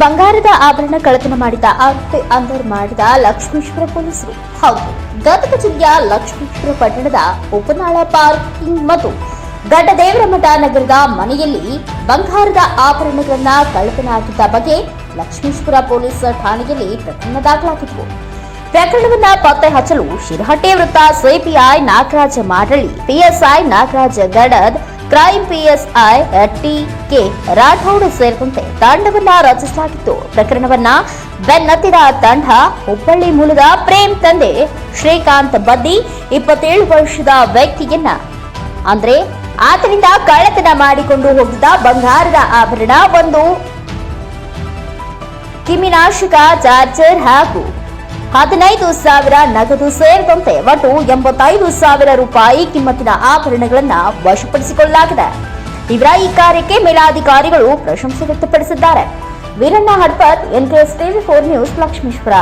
ಬಂಗಾರದ ಆಭರಣ ಕಳತನ ಮಾಡಿದ ಆರೋಪಿ ಅಂದರ್ ಮಾಡಿದ ಲಕ್ಷ್ಮೇಶ್ವರ ಪೊಲೀಸರು ಹೌದು ಗದಗ ಜಿಲ್ಲೆಯ ಲಕ್ಷ್ಮೇಶ್ವರ ಪಟ್ಟಣದ ಉಪನಾಳ ಪಾರ್ಕಿಂಗ್ ಮತ್ತು ಗಡ್ಡದೇವರಮಠ ನಗರದ ಮನೆಯಲ್ಲಿ ಬಂಗಾರದ ಆಭರಣಗಳನ್ನ ಕಳತನ ಆಗಿದ್ದ ಬಗ್ಗೆ ಲಕ್ಷ್ಮೇಶ್ವರ ಪೊಲೀಸ್ ಠಾಣೆಯಲ್ಲಿ ಪ್ರಕರಣ ದಾಖಲಾಗಿತ್ತು. ಪ್ರಕರಣವನ್ನ ಪತ್ತೆ ಹಚ್ಚಲು ಶಿರಹಟ್ಟಿ ವೃತ್ತ CPI Nagaraj Madalli PSI Nagaraj Gadad crime PSI T K Rathod ಸೇರಿದಂತೆ ತಂಡವನ್ನ ರಚಿಸಲಾಗಿತ್ತು. ಪ್ರಕರಣವನ್ನ ಬೆನ್ನತ್ತಿದ ತಂಡ ಹುಬ್ಬಳ್ಳಿ ಮೂಲದ ಪ್ರೇಮ್ ತಂದೆ ಶ್ರೀಕಾಂತ್ ಬದ್ದಿ ಇಪ್ಪತ್ತೇಳು ವರ್ಷದ ವ್ಯಕ್ತಿಯನ್ನ, ಅಂದ್ರೆ ಆತನಿಂದ ಕಳ್ಳತನ ಮಾಡಿಕೊಂಡು ಹೋಗಿದ್ದ ಬಂಗಾರದ ಆಭರಣ ಒಂದು ಕಿಮಿನಾಶಕ ಚಾರ್ಜರ್ ಹಾಗೂ ಹದಿನೈದು ಸಾವಿರ ನಗದು ಸೇರಿದಂತೆ ಒಟ್ಟು ಎಂಬತ್ತೈದು ಸಾವಿರ ರೂಪಾಯಿ ಕಿಮ್ಮತ್ತಿನ ಆಭರಣಗಳನ್ನ ವಶಪಡಿಸಿಕೊಳ್ಳಲಾಗಿದೆ. ಇವರ ಈ ಕಾರ್ಯಕ್ಕೆ ಮೇಲಾಧಿಕಾರಿಗಳು ಪ್ರಶಂಸೆ ವ್ಯಕ್ತಪಡಿಸಿದ್ದಾರೆ. Veeranna Hadpat NKS TV four news, Lakshmeshwar.